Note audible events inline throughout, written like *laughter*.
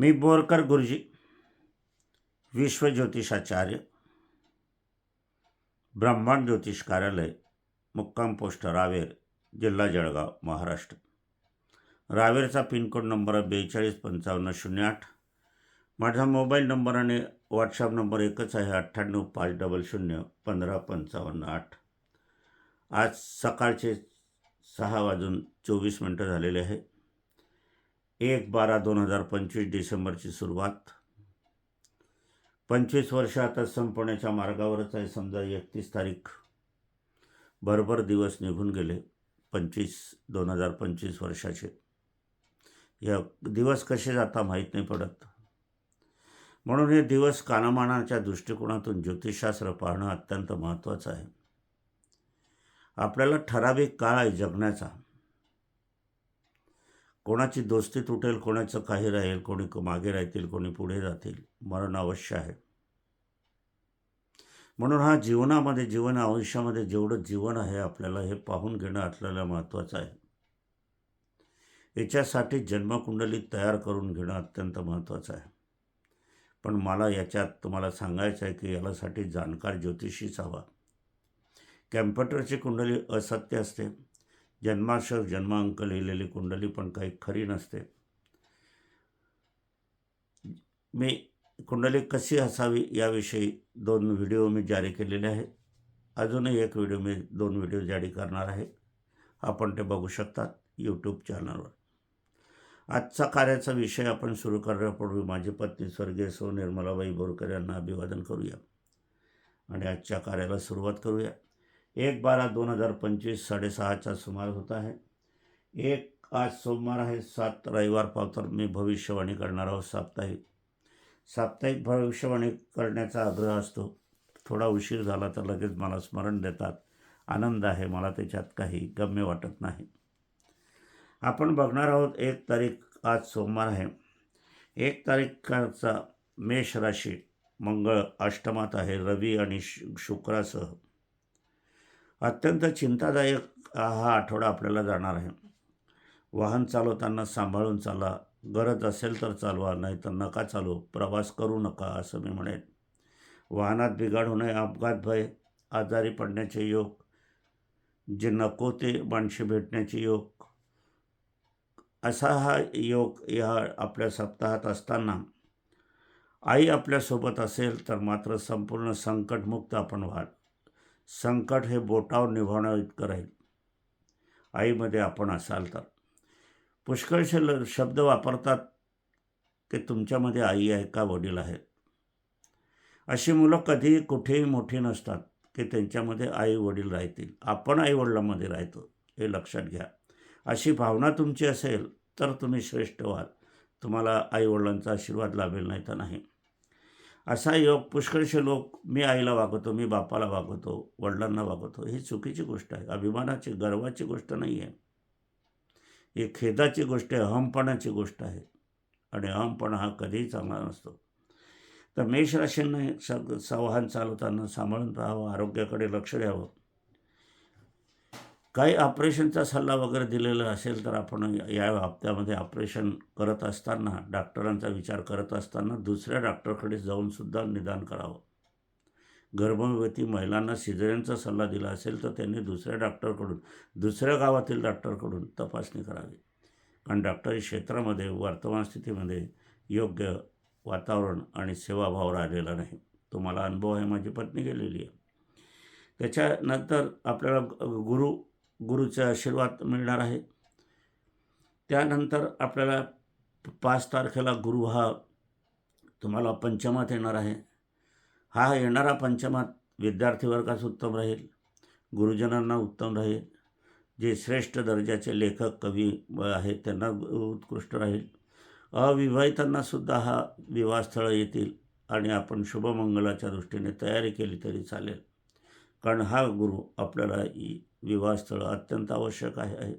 मी बोरकर गुरुजी विश्वज्योतिषाचार्य ब्रह्मांड ज्योतिष कार्यालय मुक्काम पोस्ट रावेर जिल्हा जळगाव महाराष्ट्र. रावेरचा पिनकोड नंबर आहे बेचाळीस पंचावन्न शून्य आठ. माझा मोबाईल नंबर आणि व्हॉट्सअप नंबर एकच आहे अठ्ठ्याण्णव पाच डबल शून्य पंधरा पंचावन्न आठ. आज सकाळचे सहा वाजून चोवीस मिनटं झालेले आहे. एक बारा दोन हजार पंचवीस डिसेंबरची सुरुवात. पंचवीस वर्ष आता संपण्याच्या मार्गावरच आहे. समजा एकतीस तारीख भरभर दिवस निघून गेले. पंचवीस दोन हजार पंचवीस वर्षाचे. या दिवस कसे जाता माहीत नाही पडत. म्हणून हे दिवस कानमानाच्या दृष्टिकोनातून ज्योतिषशास्त्र पाहणं अत्यंत महत्त्वाचं आहे. आपल्याला ठराविक काळ आहे जगण्याचा. कोणाची दोस्ती तुटेल कोणाचं काही राहील कोणी मागे राहतील कोणी पुढे जातील मरण अवश्य आहे. म्हणून हा जीवनामध्ये जीवन आयुष्यामध्ये जेवढं जीवन आहे आपल्याला हे पाहून घेणं आपल्याला महत्त्वाचं आहे. याच्यासाठी जन्मकुंडली तयार करून घेणं अत्यंत महत्त्वाचं आहे. पण मला याच्यात तुम्हाला सांगायचं आहे की यालासाठी जाणकार ज्योतिषीच हवा. कॅम्प्युटरची कुंडली असत्य असते. जन्माक्षर जन्मांक लिहिलेली कुंडली पण काही खरी नसते. मी कुंडली कशी असावी याविषयी दोन व्हिडिओ मी जारी केलेले आहेत. अजूनही एक व्हिडिओ मी दोन व्हिडिओ जारी करणार आहे. आपण ते बघू शकतात यूट्यूब चॅनलवर आजचा कार्याचा विषय आपण सुरू करण्यापूर्वी माझी पत्नी स्वर्गीय सौ निर्मलाबाई बोरकर यांना अभिवादन करूया. आणि आजच्या कार्याला सुरुवात करूया. एक बारा दोन हजार पंचवीस साडेसहाचा सुमार होत आहे एक आज सोमवार आहे सात रविवार पावतर मी भविष्यवाणी करणार आहोत साप्ताहिक। साप्ताहिक भविष्यवाणी करण्याचा आग्रह असतो थोडा उशीर झाला तर लगेच मला स्मरण देतात आनंद आहे मला त्याच्यात काही गम्य वाटत नाही। आपण बघणार आहोत एक तारीख आज सोमवार आहे। एक तारीखचा मेष राशी मंगळ अष्टमात आहे रवी आणि शु शुक्रासह। अत्यंत चिंतादायक हा आठवडा आपल्याला जाणार आहे. वाहन चालवताना सांभाळून चाला. गरज असेल तर चालवा नाही तर नका चालू. प्रवास करू नका असं मी म्हणेन. वाहनात बिघाड होणे अपघात भय आजारी पडण्याचे योग जे नको ते माणसे भेटण्याचे योग. असा हा योग या आपल्या सप्ताहात असताना आई आपल्यासोबत असेल तर मात्र संपूर्ण संकटमुक्त आपण व्हाल. संकट हे बोटावर निभावण्या इतकं राहील. आईमध्ये आपण असाल तर. पुष्कळशे ल शब्द वापरतात की तुमच्यामध्ये आई आहे का वडील आहेत? अशी मुलं कधीही कुठेही मोठी नसतात की त्यांच्यामध्ये आई वडील राहतील. आपण आईवडिलांमध्ये राहतो हे लक्षात घ्या. अशी भावना तुमची असेल तर तुम्ही श्रेष्ठ व्हाल. तुम्हाला आईवडिलांचा आशीर्वाद लाभेल नाही तर नाही. असा योग पुष्कळशे लोक मी आईला वागवतो मी बापाला वागवतो वडिलांना वागवतो ही चुकीची गोष्ट आहे. अभिमानाची गर्वाची गोष्ट नाही आहे. ही खेदाची गोष्ट आहे अहमपणाची गोष्ट आहे. आणि अहमपणा हा कधीही चांगला नसतो. तर मेष राशींना स संवाहन चालवताना सांभाळून राहावं आरोग्याकडे लक्ष द्यावं. काही ऑपरेशनचा सल्ला वगैरे दिलेला असेल तर आपण या हप्त्यामध्ये ऑपरेशन करत असताना डॉक्टरांचा विचार करत असताना दुसऱ्या डॉक्टरकडे जाऊनसुद्धा निदान करावं. गर्भवती महिलांना सिझरिनचा सल्ला दिला असेल तर त्यांनी दुसऱ्या डॉक्टरकडून दुसऱ्या गावातील डॉक्टरकडून तपासणी करावी. कारण डॉक्टरी क्षेत्रामध्ये वर्तमान स्थितीमध्ये योग्य वातावरण आणि सेवाभाव राहिलेला नाही. तुम्हाला अनुभव आहे माझी पत्नी गेलेली आहे. त्याच्यानंतर आपल्याला गुरु गुरुचा आशीर्वाद मिळणार आहे. त्यानंतर आपल्याला पाच तारखेला गुरु हा तुम्हाला पंचमात येणार आहे. हा येणारा पंचमात विद्यार्थी वर्गास उत्तम राहील. गुरुजनांना उत्तम राहील. जे श्रेष्ठ दर्जाचे लेखक कवी आहेत त्यांना उत्कृष्ट राहील. अविवाहितांनासुद्धा हा विवाहस्थळं येतील आणि आपण शुभमंगलाच्या दृष्टीने तयारी केली तरी चालेल. कारण हा गुरु आपल्याला विवाहस्थळं अत्यंत आवश्यक आहे आहे.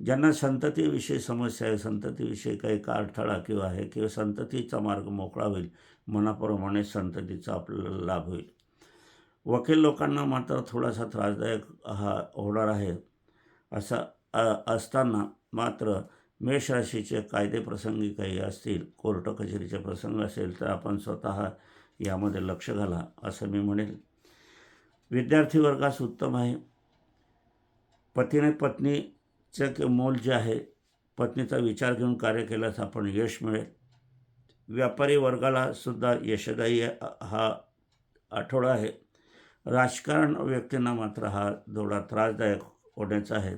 ज्यांना संततीविषयी समस्या आहे संततीविषयी काही अडथळा किंवा आहे किंवा संततीचा मार्ग मोकळा होईल मनाप्रमाणे संततीचा आपल्याला लाभ होईल. वकील लोकांना मात्र थोडासा त्रासदायक हा होणार आहे असा असताना मात्र मेष राशीचे कायदे प्रसंगी काही असतील कोर्ट कचेरीचे प्रसंग असेल तर आपण स्वतः यामध्ये लक्ष घाला असं मी म्हणेल. विद्यार्थी वर्गास उत्तम आहे. पतीने पत्नीचं के मोल जे आहे पत्नीचा विचार घेऊन कार्य केल्यास आपण यश मिळेल. व्यापारी वर्गाला सुद्धा यशदायी हा आठवडा आहे. राजकारण व्यक्तींना मात्र हा थोडा त्रासदायक होण्याचा आहे.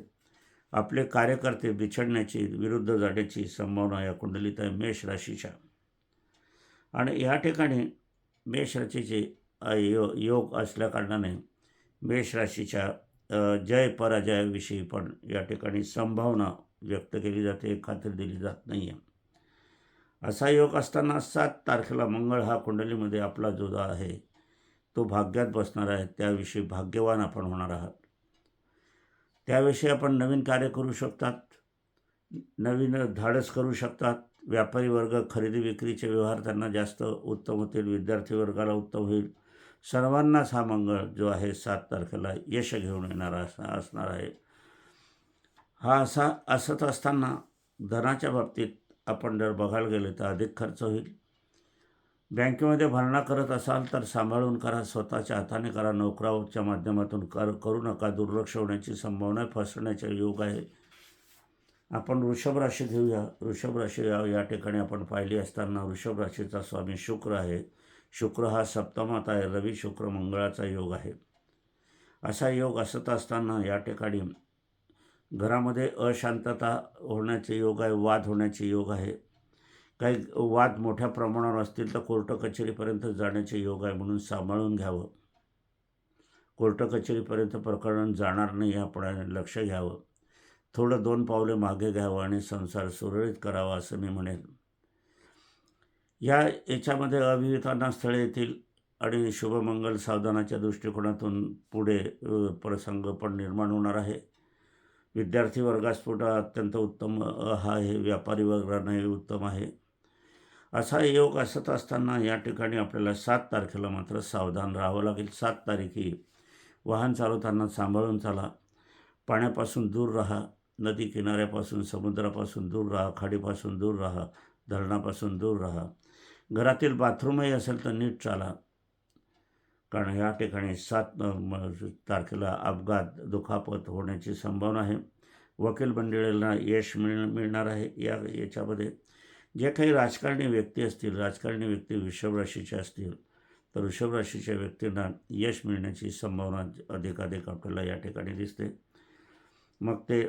आपले कार्यकर्ते बिछडण्याची विरुद्ध जाण्याची संभावना या कुंडलीत आहे मेष राशीच्या. आणि या ठिकाणी मेष राशीचे यो योग असल्याकारणाने मेष राशीच्या जय पराजयाविषयी पण या ठिकाणी संभावना व्यक्त केली जाते खात्री दिली जात नाही आहे असा योग असताना सात तारखेला मंगळ हा कुंडलीमध्ये आपला जोदा आहे. तो भाग्यात बसणार आहे त्याविषयी भाग्यवान आपण होणार आहात. त्याविषयी आपण नवीन कार्य करू शकतात नवीन धाडस करू शकतात. व्यापारी वर्ग खरेदी विक्रीचे व्यवहार त्यांना जास्त उत्तम होतील विद्यार्थी वर्गाला उत्तम होईल. सर्वांनाच हा मंगळ जो आहे सात तारखेला यश घेऊन येणारा असा असणार आहे. हा असा असत असताना धनाच्या बाबतीत आपण जर बघायला गेले तर अधिक खर्च होईल. बँकेमध्ये भरणा करत असाल तर सांभाळून करा स्वतःच्या हाताने करा नोकराच्या माध्यमातून कर करू नका दुर्लक्ष होण्याची संभावना फसण्याचा योग आहे. आपण वृषभ राशी घेऊया. वृषभ राशी या या ठिकाणी आपण पाहिली असताना वृषभ राशीचा स्वामी शुक्र आहे. शुक्र हा सप्तमात आहे रवी शुक्र मंगळाचा योग आहे. असा योग असत असताना या ठिकाणी घरामध्ये अशांतता होण्याचे योग आहे वाद होण्याचे योग आहे. काही वाद मोठ्या प्रमाणावर असतील तर कोर्ट कचेरीपर्यंत जाण्याचे योग आहे म्हणून सांभाळून घ्यावं. कोर्ट कचेरीपर्यंत प्रकरण जाणार नाही आपण लक्ष घ्यावं. थोडं दोन पावले मागे घ्यावं आणि संसार सुरळीत करावा असं मी म्हणेन. या याच्यामध्ये अविहितांना स्थळे येतील आणि शुभमंगल सावधानाच्या दृष्टिकोनातून पुढे प्रसंग पण निर्माण होणार आहे. विद्यार्थी वर्गास्फोटा अत्यंत उत्तम हा आहे व्यापारी वर्गांनाही उत्तम आहे. असा योग असत असताना या ठिकाणी आपल्याला सात तारखेला मात्र सावधान राहावं लागेल. सात तारीखी वाहन चालवताना सांभाळून चाला. पाण्यापासून दूर राहा. नदी किनाऱ्यापासून समुद्रापासून दूर राहा. खाडीपासून दूर राहा. धरणापासून दूर राहा. घरातील बाथरूमही असेल तर नीट चाला. कारण या ठिकाणी सात म- तारखेला अपघात दुखापत होण्याची संभावना आहे. वकील मंडळींना यश मिळ मिळणार आहे या याच्यामध्ये. जे काही राजकारणी व्यक्ती असतील राजकारणी व्यक्ती वृषभ राशीचे असतील तर वृषभ राशीच्या व्यक्तींना यश मिळण्याची संभावना अधिकाधिक आपल्याला या ठिकाणी दिसते. मग ते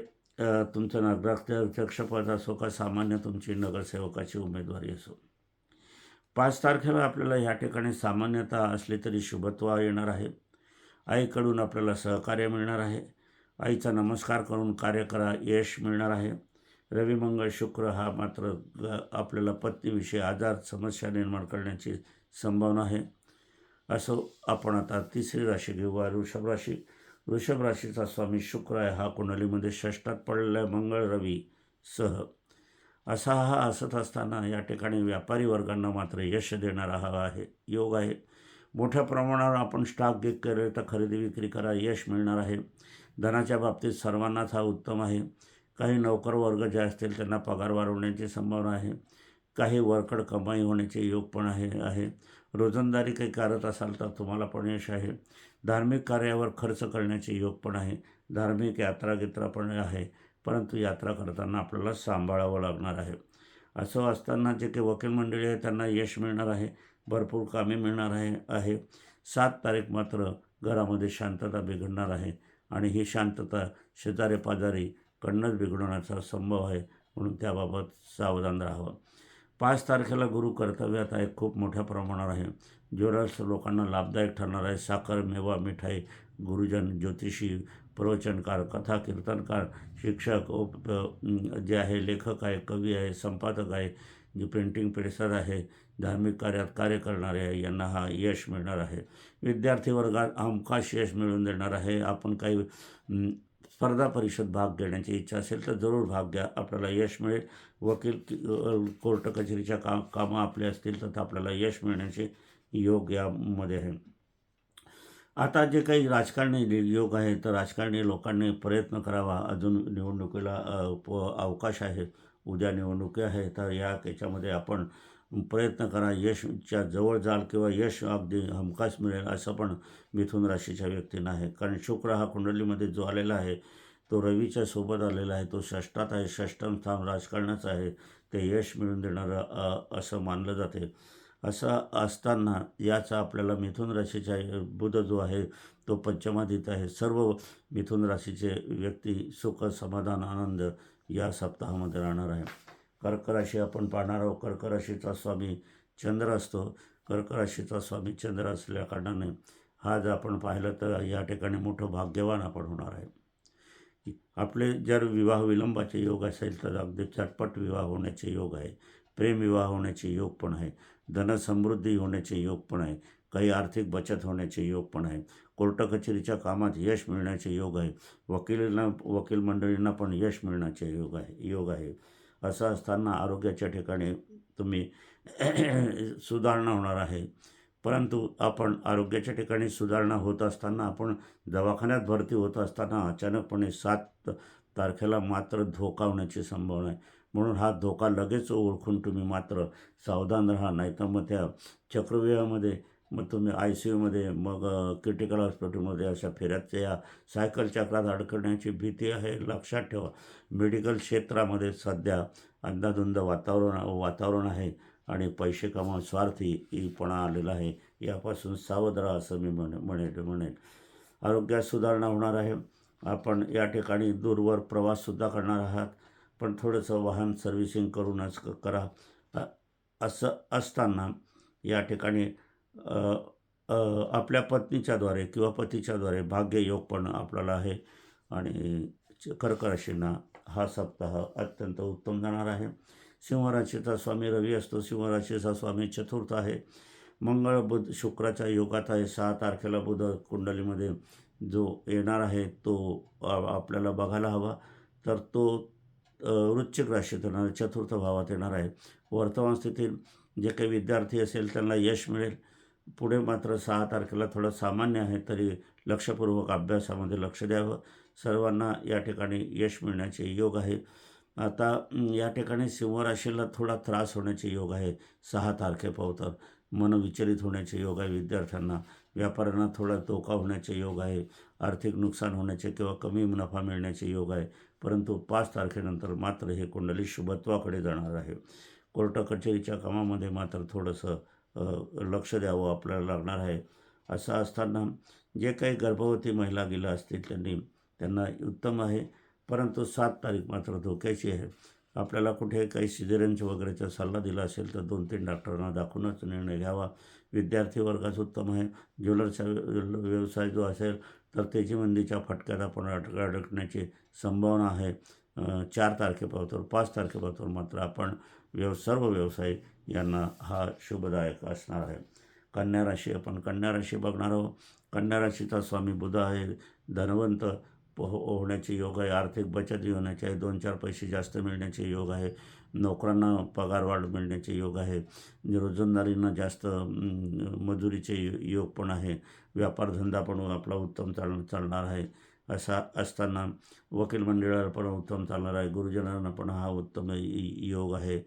तुमचं नगराध्यक्षपद असो का सामान्य तुमची नगरसेवकाची उमेदवारी असो. पाच तारखेला आपल्याला ह्या ठिकाणी सामान्यता असली तरी शुभत्व येणार आहे. आईकडून आपल्याला सहकार्य मिळणार आहे. आईचा नमस्कार करून कार्य करा यश मिळणार आहे. रवी मंगळ शुक्र हा मात्र ग- आपल्याला पत्नीविषयी आजार समस्या निर्माण करण्याची संभावना आहे. असं आपण आता तिसरी राशी घेऊ. आहे वृषभ राशी. वृषभ राशीचा स्वामी शुक्र आहे. हा कुंडलीमध्ये षष्ठात पडलेला आहे मंगळ रवी सह. असा हा असत असताना या ठिकाणी व्यापारी वर्गांना मात्र यश देणारा हा आहे योग आहे. मोठ्या प्रमाणावर आपण स्टॉक गिक केले तर खरेदी विक्री करा यश मिळणार आहे. धनाच्या बाबतीत सर्वांनाच हा उत्तम आहे. काही नोकर वर्ग जे असतील त्यांना पगार वाढवण्याची संभावना आहे. काही वरकड कमाई होण्याचे योग पण आहे आहे. रोजंदारी काही करत असाल तर तुम्हाला पण यश आहे. धार्मिक कार्यावर खर्च करण्याचे योग पण आहे. धार्मिक यात्रा गित्रा पण आहे. परंतु यात्रा करताना आपल्याला सांभाळावं लागणार आहे. असं असताना जे काही वकील मंडळी आहे त्यांना यश मिळणार आहे भरपूर कामे मिळणार आहे आहे. सात तारीख मात्र घरामध्ये शांतता बिघडणार आहे आणि ही शांतता शेजारे पाजारी कडनंच बिघडवण्याचा संभव आहे म्हणून त्याबाबत सावधान राहावं. पाच तारखेला गुरु कर्तव्यात आहे खूप मोठ्या प्रमाणावर आहे. ज्वेलर्स लोकांना लाभदायक ठरणार आहे. साखर मेवा मिठाई गुरुजन ज्योतिषी प्रवचनकार कथा कीर्तनकार शिक्षक उप जे आहे लेखक आहे कवी आहे संपादक आहे जे प्रिंटिंग प्रेसर आहे धार्मिक कार्यात कार्य करणारे आहे यांना हा यश मिळणार आहे. विद्यार्थी वर्गात हमखास यश मिळवून देणार आहे. आपण काही स्पर्धा परिषद भाग घेण्याची इच्छा असेल तर जरूर भाग घ्या. आपल्याला यश मिळेल. वकील कोर्ट कचेरीच्या का कामं आपले असतील तर आपल्याला यश मिळण्याचे योग यामध्ये आहे. आता जे काही राजकारणी योग आहे तर राजकारणी लोकांनी प्रयत्न करावा. अजून निवडणुकीला प- अवकाश आहे. उद्या निवडणुकी आहे तर या याच्यामध्ये आपण प्रयत्न करा. यशच्या जवळ जाल किंवा यश अगदी हमखास मिळेल असं पण मिथुन राशीच्या व्यक्तींना आहे. कारण शुक्र हा कुंडलीमध्ये जो आलेला आहे तो रवीच्या सोबत आलेला आहे. तो षष्टात आहे. षष्टम स्थान राजकारणाचं आहे. ते यश मिळून देणारं असं मानलं जाते. असा असताना याचा आपल्याला मिथुन राशीचा बुध जो आहे तो पंचमाधित आहे. सर्व मिथुन राशीचे व्यक्ती सुख समाधान आनंद या सप्ताहामध्ये राहणार आहे. कर्क राशी आपण पाहणार आहोत. कर्क राशीचा स्वामी चंद्र असतो. कर्क राशीचा स्वामी चंद्र असल्या कारणाने हा जर आपण पाहिलं तर या ठिकाणी मोठं भाग्यवान आपण होणार आहे. आपले जर विवाह विलंबाचे योग असेल तर अगदी चटपट विवाह होण्याचे योग आहे. प्रेम विवाह होण्याचे योग पण आहे. धनसमृद्धी होण्याचे योग पण आहे. काही आर्थिक बचत होण्याचे योग पण आहे. कोर्ट कचेरीच्या कामात यश मिळण्याचे योग आहे. वकिलांना वकील मंडळींना पण यश मिळण्याचे योग आहे योग आहे. असं असताना आरोग्याच्या ठिकाणी तुम्ही *clears throat* सुधारणा होणार आहे. परंतु आपण आरोग्याच्या ठिकाणी सुधारणा होत असताना आपण दवाखान्यात भरती होत असताना अचानकपणे सात तारखेला मात्र धोका होण्याची संभावना आहे. म्हणून हा धोका लगेच ओळखून तुम्ही मात्र सावधान राहा नाहीतर मग त्या चक्रव्यूहामध्ये मग तुम्ही आय सी यूमध्ये मग क्रिटिकल हॉस्पिटलमध्ये अशा फेऱ्याच्या या सायकल चक्रात अडकण्याची भीती आहे लक्षात ठेवा. मेडिकल क्षेत्रामध्ये सध्या अंधाधुंद वातावरण वातावरण आहे आणि पैसे कमाव स्वार्थीपणा आलेला आहे यापासून सावध राहा असं मी म्हणे म्हणेल म्हणेन आरोग्यात सुधारणा होणार आहे. आपण या ठिकाणी दूरवर प्रवाससुद्धा करणार आहात. पण थोडंसं वाहन सर्व्हिसिंग करूनच क- करा. असं असताना या ठिकाणी आपल्या पत्नीच्याद्वारे किंवा पतीच्याद्वारे भाग्ययोग पण आपल्याला आहे. आणि च- हा सप्ताह अत्यंत उत्तम जाणार आहे. सिंहराशीचा स्वामी रवी असतो. सिंहराशीचा स्वामी चतुर्थ आहे. मंगळ बुध शुक्राच्या योगात आहे. सहा तारखेला बुध कुंडलीमध्ये जो येणार आहे तो आपल्याला बघायला हवा. तर तो वृश्चिक राशीत येणार आहे, चतुर्थ भावात येणार आहे. वर्तमान स्थितीत जे काही विद्यार्थी असेल त्यांना यश मिळेल. पुढे मात्र सहा तारखेला थोडं सामान्य आहे तरी लक्षपूर्वक अभ्यासामध्ये लक्ष द्यावं. सर्वांना या ठिकाणी यश मिळण्याचे योग आहे. आता या ठिकाणी सिंहराशीला थोडा त्रास होण्याचे योग आहे. सहा तारखेपावतर मन विचलित होण्याचे योग आहे. विद्यार्थ्यांना व्यापाऱ्यांना थोडा धोका होण्याचे योग आहे. आर्थिक नुकसान होण्याचे किंवा कमी नफा मिळण्याचे योग आहे. परंतु पाच तारखेनंतर मात्र हे कुंडली शुभत्वाकडे जाणार आहे. कोर्ट कचेरीच्या कामामध्ये मात्र थोडंसं लक्ष द्यावं आपल्याला लागणार आहे. असं असताना जे काही गर्भवती महिला गेल्या असतील त्यांनी त्यांना उत्तम आहे. परंतु सात तारीख मात्र धोक्याची आहे. आपल्याला कुठे काही सिजेरियनचे वगैरेचा सल्ला दिला असेल तर दोन तीन डॉक्टरांना दाखवूनच निर्णय घ्यावा. विद्यार्थी वर्गास उत्तम आहे. ज्वेलरचा व्यवसाय जो असेल तर तेजीमंदीच्या फटक्यात आपण अडक अडकण्याची संभावना आहे. चार तारखेपासून पाच तारखेपासून मात्र आपण व्यव सर्व व्यवसाय यांना हा शुभदायक असणार आहे. कन्या राशी आपण कन्या राशी बघणार आहोत. कन्या राशीचा स्वामी बुध आहे. धनवंत हो होण्याचे योग आहे. आर्थिक बचत होण्याचे आहे. दोन चार पैसे जास्त मिळण्याचे योग आहे. नोकरांना पगारवाढ मिळण्याचे योग आहे. रोजंदारींना जास्त मजुरीचे योग पण आहे. व्यापारधंदा पण आपला उत्तम चाल चालणार आहे. असा असताना वकील मंडळाला पण उत्तम चालणार आहे. गुरुजनांना पण हा उत्तम योग आहे.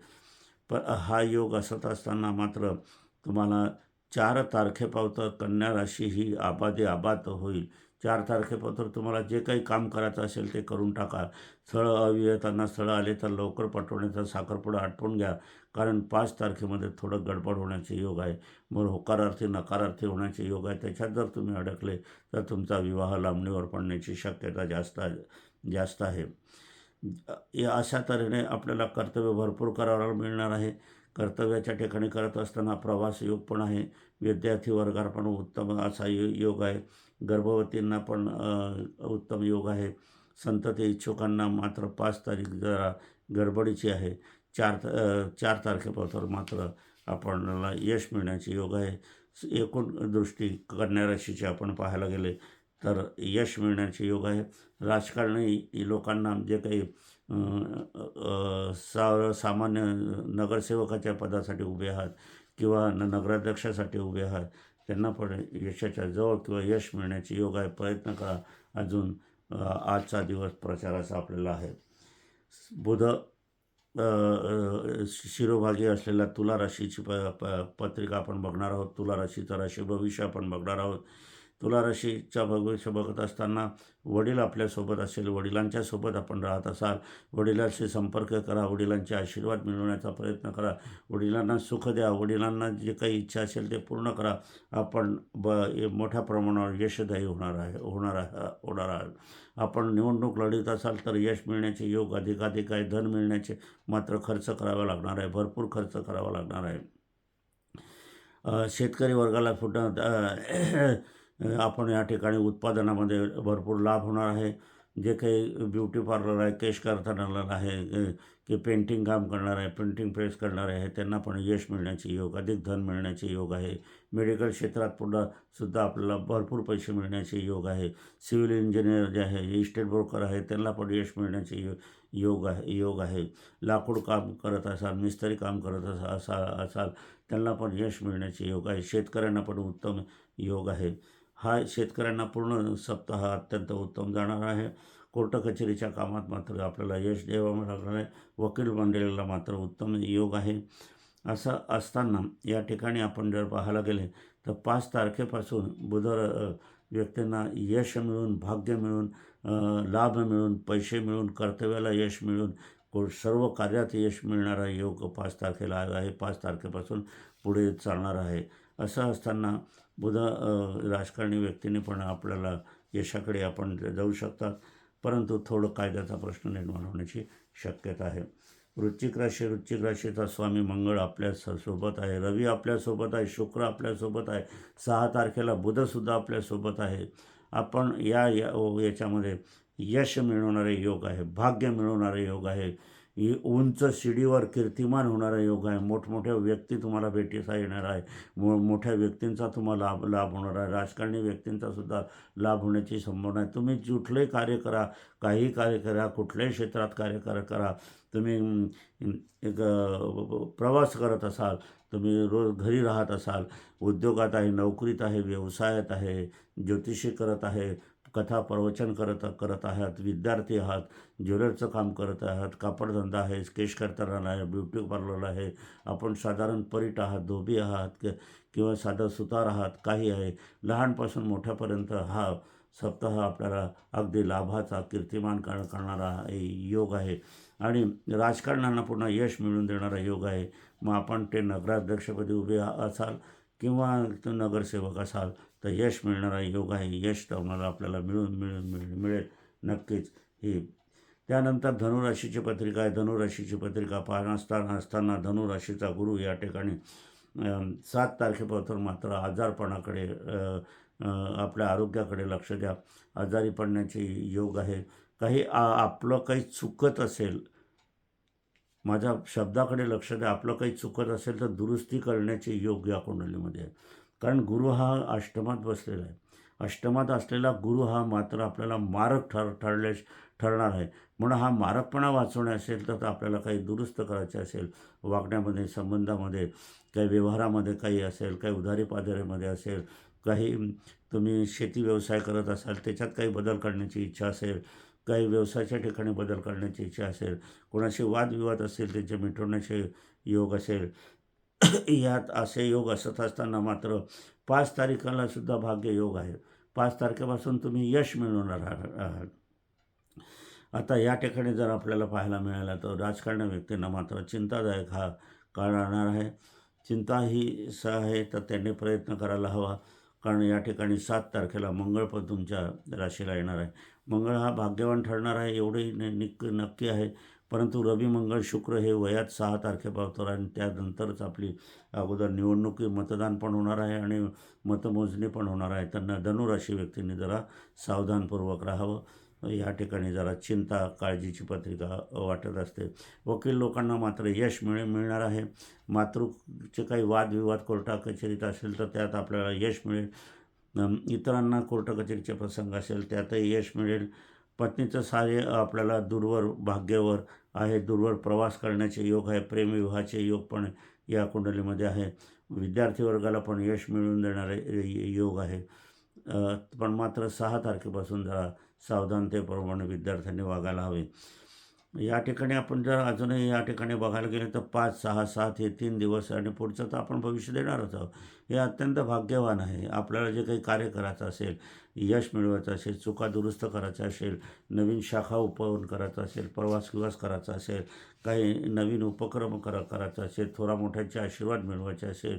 पण हा योग असत असताना मात्र तुम्हाला चार तारखेपावतं कन्या राशी ही आबादी आबाद होईल. चार तारखेपावतर तुम्हाला जे काही काम करायचं असेल ते करून टाका. स्थळं हवी आहे स्थळं आले तर लवकर पाठवण्याचा साखरपुडा आटपून घ्या. कारण पाच तारखेमध्ये थोडं गडबड होण्याचे योग आहे. मग होकारार्थी नकारार्थी होण्याचे योग आहे. त्याच्यात जर तुम्ही अडकले तर तुमचा विवाह लांबणीवर पडण्याची शक्यता जास्त जास्त आहे. या अशा तऱ्हेने आपल्याला कर्तव्य भरपूर करायला मिळणार आहे. कर्तव्याच्या ठिकाणी करत असताना प्रवास योग पण आहे. विद्यार्थी वर्गाला पण उत्तम असा यो योग आहे. गर्भवतींना पण उत्तम योग आहे. संतती इच्छुकांना मात्र पाच तारीख जरा गडबडीची आहे. चार त- चार तारखेपासून मात्र आपणाला यश मिळण्याचे योग आहे. एकूण दृष्टी कन्या राशीची आपण पाहायला गेले तर यश मिळण्याचे योग आहे. राजकारणी लोकांना जे काही सा सामान्य नगरसेवकाच्या पदासाठी उभे आहात किंवा न नगराध्यक्षासाठी उभे आहात त्यांना पण यशाच्या जवळ किंवा यश मिळण्याचे योग आहे. प्रयत्न करा. अजून आजचा दिवस प्रचाराचा आपल्याला आहे. बुध शिरोभागी असलेल्या तुला राशीची प प पत्रिका आपण बघणार आहोत. तुला राशीचं राशी भविष्य आपण बघणार आहोत. तुलाराशीच्या भविष्य बघत असताना वडील आपल्यासोबत असेल वडिलांच्या सोबत आपण राहत असाल वडिलांशी संपर्क करा वडिलांचे आशीर्वाद मिळवण्याचा प्रयत्न करा वडिलांना सुख द्या वडिलांना जे काही इच्छा असेल ते पूर्ण करा. आपण ब मोठ्या प्रमाणावर यशदायी होणार आहे होणार आहे होणार आहात. आपण निवडणूक लढीत असाल तर यश मिळण्याचे योग अधिकाधिक आहे धन मिळण्याचे मात्र खर्च करावा लागणार आहे भरपूर खर्च करावा लागणार आहे. शेतकरी वर्गाला फुट आपण या ठिकाणी उत्पादनामध्ये भरपूर लाभ होणार आहे. जे काही ब्युटी पार्लर आहे केश कारखाना आहे की पेंटिंग काम करणार आहे प्रिंटिंग प्रेस करणार आहे त्यांना पण यश मिळण्याचे योग अधिक धन मिळण्याचे योग आहे. मेडिकल क्षेत्रात पुन्हा सुद्धा आपल्याला भरपूर पैसे मिळण्याचे योग आहे. सिव्हिल इंजिनियर जे आहे इस्टेट ब्रोकर आहे त्यांना पण यश मिळण्याचे यो योग आहे योग आहे. लाकूड काम करत असाल मिस्त्री काम करत असा असा असाल त्यांना पण यश मिळण्याचे योग आहे. शेतकऱ्यांना पण उत्तम योग आहे. हा शेतकऱ्यांना पूर्ण सप्ताह अत्यंत उत्तम जाणार आहे. कोर्ट कचेरीच्या कामात मात्र आपल्याला यश द्यावं लागणार आहे. वकील मंडळीला मात्र उत्तम योग आहे. असं असताना या ठिकाणी आपण जर पाहायला गेले तर पाच तारखेपासून बुधवार व्यक्तींना यश मिळून भाग्य मिळून लाभ मिळून पैसे मिळून कर्तव्याला यश मिळून को सर्व कार्यात यश मिळणारा योग पाच तारखेला आला आहे. पाच तारखेपासून पुढे चालणार आहे. असं असताना बुधा राजकारणी व्यक्तीने पण आपल्याला यशाकडे आपण जाऊ शकतात. परंतु थोडं कायद्याचा प्रश्न निर्माण होण्याची शक्यता आहे. वृश्चिक राशी वृश्चिक राशीचा स्वामी मंगळ आपल्या स- सोबत आहे. रवी आपल्यासोबत आहे. शुक्र आपल्यासोबत आहे. सहा तारखेला बुधसुद्धा आपल्यासोबत आहे. आपण या या याच्यामध्ये यश मिळवणारे योग आहे. भाग्य मिळवणारे योग आहे. ही उंच शिडीवर कीर्तिमान होणारा योग आहे. मोठमोठ्या व्यक्ती तुम्हाला भेटीसा येणार आहे. मो मोठ्या व्यक्तींचा तुम्हाला लाभ लाभ होणार आहे. राजकारणी व्यक्तींचा सुद्धा लाभ होण्याची संभावना आहे. तुम्ही कुठलंही कार्य करा काही कार्य करा कुठल्याही क्षेत्रात कार्य करा करा. तुम्ही एक प्रवास करत असाल तुम्ही रोज घरी राहत असाल उद्योगात आहे नोकरीत आहे व्यवसायात आहे ज्योतिषी करत आहे कथा प्रवचन करत करत आहात विद्यार्थी आहात ज्वेलरचं काम करत आहात कापडधंदा आहे केश कर्तनाला आहे ब्युटी पार्लर आहे आपण साधारण परीट आहात धोबी आहात कि किंवा साधं सुतार आहात काही आहे. लहानपासून मोठ्यापर्यंत हा सप्ताह आपल्याला अगदी लाभाचा कीर्तिमान कर करणारा हे योग आहे. आणि राजकारणांना पुन्हा यश मिळवून देणारा योग आहे. मग आपण ते नगराध्यक्षपदी उभे असाल किंवा नगरसेवक असाल तर यश मिळणारा योग आहे यश तुम्हाला आपल्याला मिळून मिळून मिळून मिळेल नक्कीच. ही त्यानंतर धनुराशीची पत्रिका आहे. धनुराशीची पत्रिका पाहत असताना असताना धनुराशीचा गुरु या ठिकाणी सात तारखेपासून मात्र आजारपणाकडे आपल्या आरोग्याकडे लक्ष द्या. आजारी पडण्याचे योग आहे. काही आ आपलं काही चुकत असेल माझ्या शब्दाकडे लक्ष द्या. आपलं काही चुकत असेल तर दुरुस्ती करण्याचे योग या कुंडलीमध्ये आहे. कारण गुरु हा अष्टमात बसलेला आहे. अष्टमात असलेला गुरु हा मात्र आपल्याला मारक ठर ठरले ठरणार आहे. म्हणून हा मारकपणा वाचवणे असेल तर आपल्याला काही दुरुस्त करायचे असेल. वागण्यामध्ये संबंधामध्ये काही व्यवहारामध्ये काही असेल काही उधारी पाधारीमध्ये असेल काही तुम्ही शेती व्यवसाय करत असाल त्याच्यात काही बदल करण्याची इच्छा असेल काही व्यवसायाच्या ठिकाणी बदल करण्याची इच्छा असेल कोणाशी वादविवाद असेल त्याचे मिटवण्याचे योग असेल यात असे योग असत असताना मात्र पाच तारखेला सुद्धा भाग्य योग आहे. पाच तारखेपासून तुम्ही यश मिळवणार आहात आहात. आता या ठिकाणी जर आपल्याला पाहायला मिळाला तर राजकारण व्यक्तींना मात्र चिंतादायक हा काळ राहणार आहे. चिंता ही स आहे तर त्यांनी प्रयत्न करायला हवा. कारण या ठिकाणी सात तारखेला मंगळ पण तुमच्या राशीला येणार आहे. मंगळ हा भाग्यवान ठरणार आहे एवढंही निक नक्की आहे. परंतु रवी मंगळ शुक्र हे वयात सहा तारखेपावतात आणि त्यानंतरच आपली अगोदर निवडणुकी मतदान पण होणार आहे आणि मतमोजणी पण होणार आहे. त्यांना धनुराशी व्यक्तींनी जरा सावधानपूर्वक राहावं. या ठिकाणी जरा चिंता काळजीची पत्रिका वाटत असते. वकील लोकांना मात्र यश मिळ मिळणार आहे. मातृचे काही वादविवाद कोर्टा कचेरीत असेल तर त्यात आपल्याला यश मिळेल. इतरांना कोर्ट कचेरीचे प्रसंग असेल त्यातही यश मिळेल. पत्नीचं सारे आपल्याला दूरवर भाग्यावर आहे. दूरवर प्रवास करण्याचे योग आहे. प्रेमविवाहाचे योग पण या कुंडलीमध्ये आहे. विद्यार्थी वर्गाला पण यश मिळवून देणारे योग आहे. पण मात्र सहा तारखेपासून जरा सावधानतेप्रमाणे विद्यार्थ्यांनी वागायला हवे. या ठिकाणी आपण जर अजूनही या ठिकाणी बघायला गेले तर पाच सहा सात हे तीन दिवस आणि पुढचं तर आपण भविष्य देणारच आहोत. हे अत्यंत भाग्यवान आहे. आपल्याला जे काही कार्य करायचं असेल यश मिळवायचं असेल चुका दुरुस्त करायचं असेल नवीन शाखा उपवन करायचा असेल प्रवास विवास करायचा असेल काही नवीन उपक्रम करा करायचा असेल थोरा मोठ्याचे आशीर्वाद मिळवायचे असेल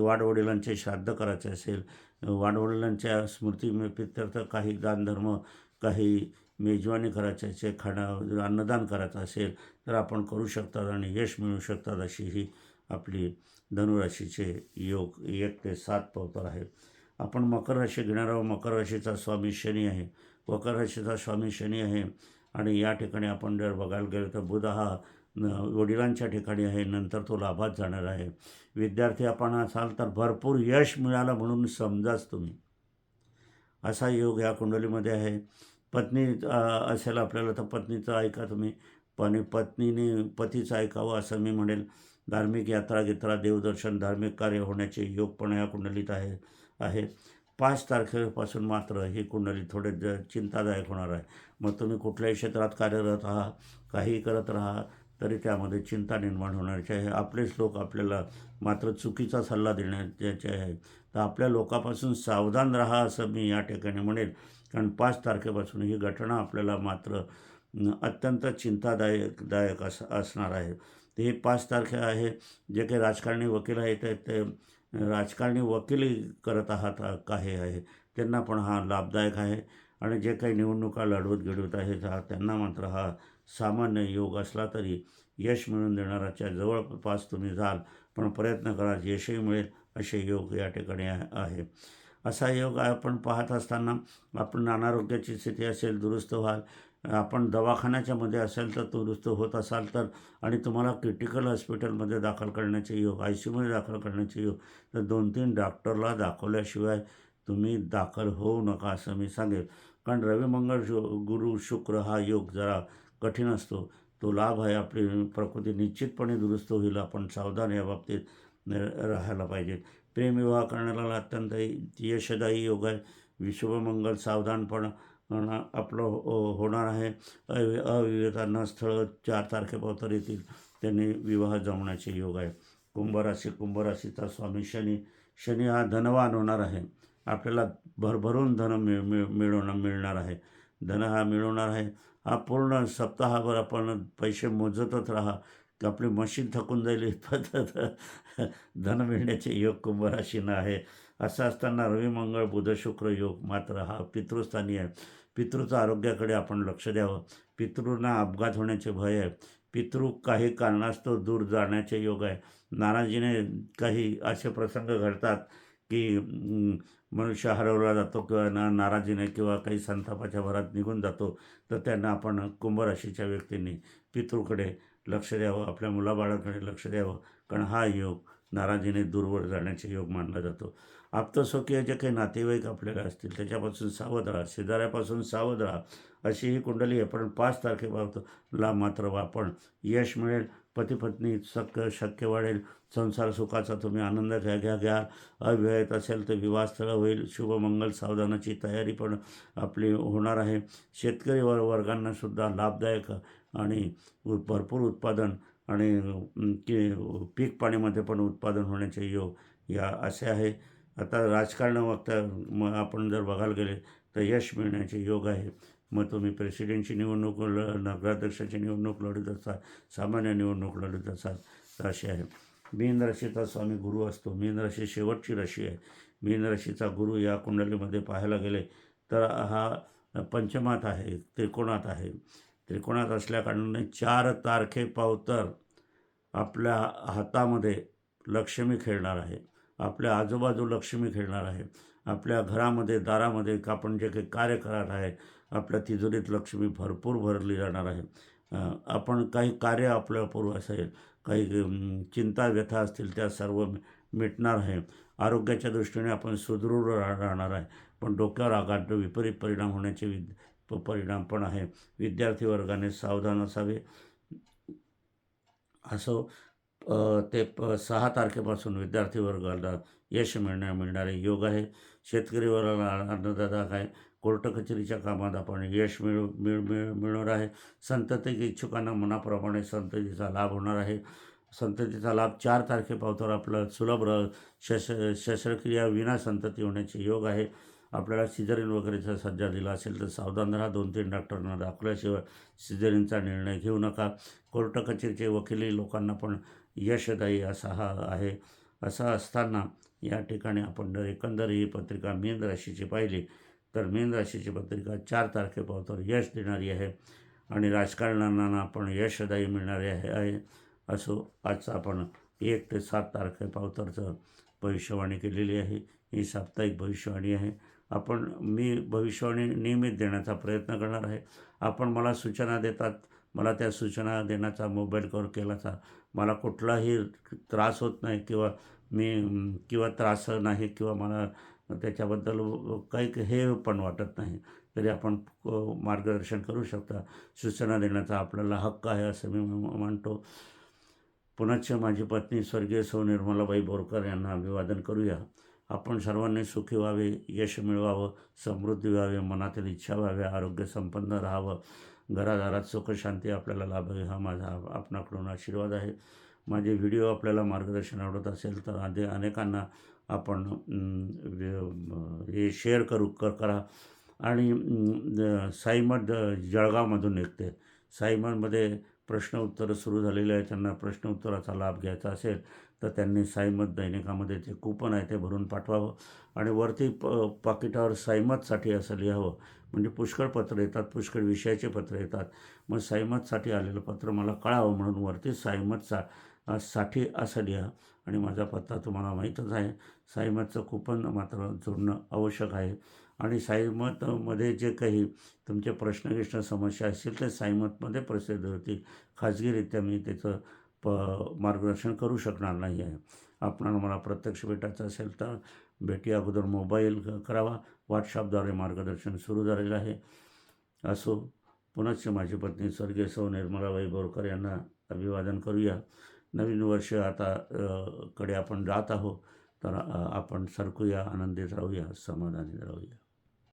वाडवडिलांचे श्राद्ध करायचे असेल वाडवडिलांच्या स्मृती प्रित्यर्थ काही दानधर्म काही मेजवानी करायची असेल खाणं अन्नदान करायचं असेल तर आपण करू शकतात आणि यश मिळू शकतात अशी ही आपली धनुराशीचे योग एक ते सात पवतर आहे आपण मकर राशी घेणार आहोत. मकर राशीचा स्वामी शनी आहे. मकर राशीचा स्वामी शनी आहे. आणि या ठिकाणी आपण जर बघायला गेलं तर बुध हा वडिलांच्या ठिकाणी आहे. नंतर तो लाभात जाणार आहे. विद्यार्थी आपण असाल तर भरपूर यश मिळालं म्हणून समजाच तुम्ही. असा योग या कुंडलीमध्ये आहे. पत्नी असेल आपल्याला तर पत्नीचं ऐका तुम्ही. पण पत्नीने पतीचं ऐकावं असं मी म्हणेल. धार्मिक यात्रा गित्रा देवदर्शन धार्मिक कार्य होण्याचे योग पण या कुंडलीत आहे आहे. पाच तारखेपासून मात्र ही कुंडली थोडे ज चिंतादायक होणार आहे. मग तुम्ही कुठल्याही क्षेत्रात कार्यरत आहात काहीही करत राहा तरी त्यामध्ये चिंता निर्माण होण्याची आहे. आपलेच लोक आपल्याला मात्र चुकीचा सल्ला देण्याचे आहे. तर आपल्या लोकापासून सावधान राहा असं मी या ठिकाणी म्हणेल. कारण पाच तारखेपासून ही घटना आपल्याला मात्र अत्यंत चिंतादायक दायक अस असणार आहे. ते पाच तारखे आहे जे काही राजकारणी वकील आहेत ते- राजकारणी वकील करत आहात काही आहे त्यांना पण हा लाभदायक आहे. आणि जे काही निवडणुका लढवत घडवत आहेत हा त्यांना मात्र हा सामान्य योग असला तरी यश मिळून देणाराच्या जवळपास तुम्ही जाल. पण प्रयत्न करा यशही मिळेल असे योग या ठिकाणी आहे आहे. असा योग आपण पाहत असताना आपण अनारोग्याची स्थिती असेल दुरुस्त व्हाल आपण दवाखान्याच्या मध्ये असेल तर दुरुस्त होत असाल तर आणि तुम्हाला क्रिटिकल हॉस्पिटलमध्ये दाखल करण्याचे योग आय सी यूमध्ये दाखल करण्याचे योग तर दोन तीन डॉक्टरला दाखवल्याशिवाय तुम्ही दाखल होऊ नका असं मी सांगेल. कारण रवी मंगळ शु गुरु शुक्र हा योग जरा कठीण असतो. तो लाभ आहे आपली प्रकृती निश्चितपणे दुरुस्त होईल. आपण सावधान या बाबतीत राहायला पाहिजे. प्रेमविवाह करण्याला अत्यंत यशदायी योग आहे. विश्वमंगल सावधानपणा ना आपलं हो- होणार आहे. अवि अविवेकांना स्थळं चार तारखेपर्यंत येतील त्यांनी विवाह जमण्याचे योग आहे. कुंभराशी कुंभराशीचा स्वामी शनी शनी हा धनवान होणार आहे. आपल्याला भरभरून धन मिळ मिळ मिळवणं मिळणार आहे. धन हा मिळवणार आहे. हा पूर्ण सप्ताहाभर आपण पैसे मोजतच राहा. की आपली मशीन थकून जाईल धन मिळण्याचे योग कुंभराशीनं आहे. असं असताना रवी मंगळ बुध शुक्र योग मात्र हा पितृस्थानी आहे. पितृचं आरोग्याकडे आपण लक्ष द्यावं. पितृंना अपघात होण्याचे भय आहे. पितृ काही कारणास्तव दूर जाण्याचे योग आहे. नाराजीने काही असे प्रसंग घडतात की मनुष्य हरवला जातो किंवा ना नाराजीने किंवा काही संतापाच्या भरात निघून जातो तर त्यांना आपण कुंभराशीच्या व्यक्तींनी पितृकडे लक्ष द्यावं आपल्या मुलाबाळाकडे लक्ष द्यावं. कारण हा योग नाराजीने दूरवर जाण्याचे योग मानला जातो. आप्तस्वकीय जे काही नातेवाईक आपल्याला असतील त्याच्यापासून सावध राहा शेजाऱ्यापासून सावध राहा. अशी ही कुंडली आहे पण पाच तारखेला मात्र आपण यश मिळेल पतीपत्नी शक्य शक्य वाढेल संसार सुखाचा तुम्ही आनंद घ्या घ्या घ्या. अविवाहित असेल तर विवाहस्थळ होईल शुभमंगल सावधानाची तयारी पण आपली होणार आहे. शेतकरी वर वर्गांनासुद्धा लाभदायक आणि भरपूर उत्पादन आणि की पीक पाण्यामध्ये पण उत्पादन होण्याचे योग या असे आहे. आता राजकारण मग आपण जर बघायला गेले तर यश मिळण्याचे योग आहे. मग तुम्ही प्रेसिडेंटची निवडणूक ल नगराध्यक्षाची निवडणूक लढत असाल सामान्य निवडणूक लढत असाल तर असे आहे. मीन राशीचा स्वामी गुरु असतो. मीन राशी शेवटची राशी आहे. मीन राशीचा गुरु या कुंडलीमध्ये पाहायला गेले तर हा पंचमात आहे त्रिकोणात आहे. त्रिकोणात असल्याकारणाने चार तारखेपावतर आपल्या हातामध्ये लक्ष्मी खेळणार आहे. आपल्या आजूबाजू लक्ष्मी खेळणार आहे. आपल्या घरामध्ये दारामध्ये आपण जे काही कार्य करणार आहे आपल्या तिजोरीत लक्ष्मी भरपूर भरली जाणार आहे. आपण काही कार्य आपल्या पूर्व असेल काही चिंता व्यथा असतील त्या सर्व मि- मिटणार आहे. आरोग्याच्या दृष्टीने आपण सुदृढ रा- राहणार आहे. पण डोक्यावर आघाड विपरीत परिणाम होण्याचे विद प- परिणाम पण आहे. विद्यार्थी वर्गाने सावधान असावे. असं ते प सहा तारखेपासून विद्यार्थी वर्गाला यश मिळण्या मिळणारे योग आहे. शेतकरी वर्गाला अन्नदाता काय? कोर्ट कचेरीच्या कामात आपण यश मिळू मिळ मिळ मिळणार आहे. संतती इच्छुकांना मनाप्रमाणे संततीचा लाभ होणार आहे. संततीचा लाभ चार तारखेपावतर आपलं सुलभ र शश शस्त्रक्रिया विना संतती होण्याचे योग आहे. आपल्याला सिझरीन वगैरेचा सज्जा दिला असेल तर सावधान राहा. दोन तीन डॉक्टरांना दाखवल्याशिवाय सिझरीनचा निर्णय घेऊ नका. कोर्ट कचेरीचे वकिली लोकांना पण यशदायी असा हा आहे असा असताना या ठिकाणी आपण जर एकंदर ही पत्रिका मीन राशीची पाहिली तर मीन राशीची पत्रिका चार तारखेपावतर यश देणारी आहे आणि राजकारणांना आपण यशदायी मिळणारे आहे आहे. असो आजचं आपण एक ते सात तारखेपावतरचं भविष्यवाणी केलेली आहे. ही साप्ताहिक भविष्यवाणी आहे. आपण मी भविष्यवाणी नियमित देण्याचा प्रयत्न करणार आहे. आपण मला सूचना देतात मला त्या सूचना देण्याचा मोबाईल कॉल केलाचा मला कुठलाही त्रास होत नाही किंवा मी किंवा त्रास नाही किंवा मला त्याच्याबद्दल काही हे पण वाटत नाही. तरी आपण मार्गदर्शन करू शकता. सूचना देण्याचा आपल्याला हक्क आहे असं मी म्हणतो. मानतो पुनश्च माझी पत्नी स्वर्गीय सौ निर्मलाबाई बोरकर यांना अभिवादन करूया. आपण सर्वांनी सुखी व्हावे यश मिळवावं समृद्धी व्हावे मनातील इच्छा व्हाव्या आरोग्य संपन्न राहावं. घरादारात सुखशांती आपल्याला लाभावी हा माझा आपणाकडून आशीर्वाद आहे. माझे व्हिडिओ आपल्याला मार्गदर्शन आवडत असेल तर आधी अनेकांना आपण हे शेअर करू कर करा. आणि साईमठ जळगावमधून निघते. साईमठमध्ये प्रश्न उत्तरं सुरू झालेले आहे त्यांना प्रश्न उत्तराचा लाभ घ्यायचा असेल तर त्यांनी साईमत दैनिकामध्ये जे कूपन आहे ते भरून पाठवावं आणि वरती प पाकिटावर साईमतसाठी असं लिहावं. म्हणजे पुष्कळ पत्र येतात पुष्कळ विषयाचे पत्र येतात. मग साईमतसाठी आलेलं पत्र मला कळावं म्हणून वरती साईमत सा साठी असं लिहा आणि माझा पत्ता तुम्हाला माहीतच आहे. साईमतचं कूपन मात्र जोडणं आवश्यक आहे. आणि साईमतमध्ये जे काही तुमचे प्रश्नगिष्ट समस्या असतील ते साईमतमध्ये प्रसिद्ध होतील. खाजगीरित्या मी त्याचं प मार्गदर्शन करू शकणार नाही आहे. आपणाला मला प्रत्यक्ष भेटायचं असेल तर भेटी अगोदर मोबाईल करावा. व्हॉट्सअपद्वारे मार्गदर्शन सुरू झालेलं आहे. असो पुनश्च माझी पत्नी स्वर्गीय सौ निर्मलाबाई बोरकर यांना अभिवादन करूया. नवीन वर्ष आता कडे आपण जात आहोत. तर आपण सरकूया आनंदित राहूया समाधानी राहूया.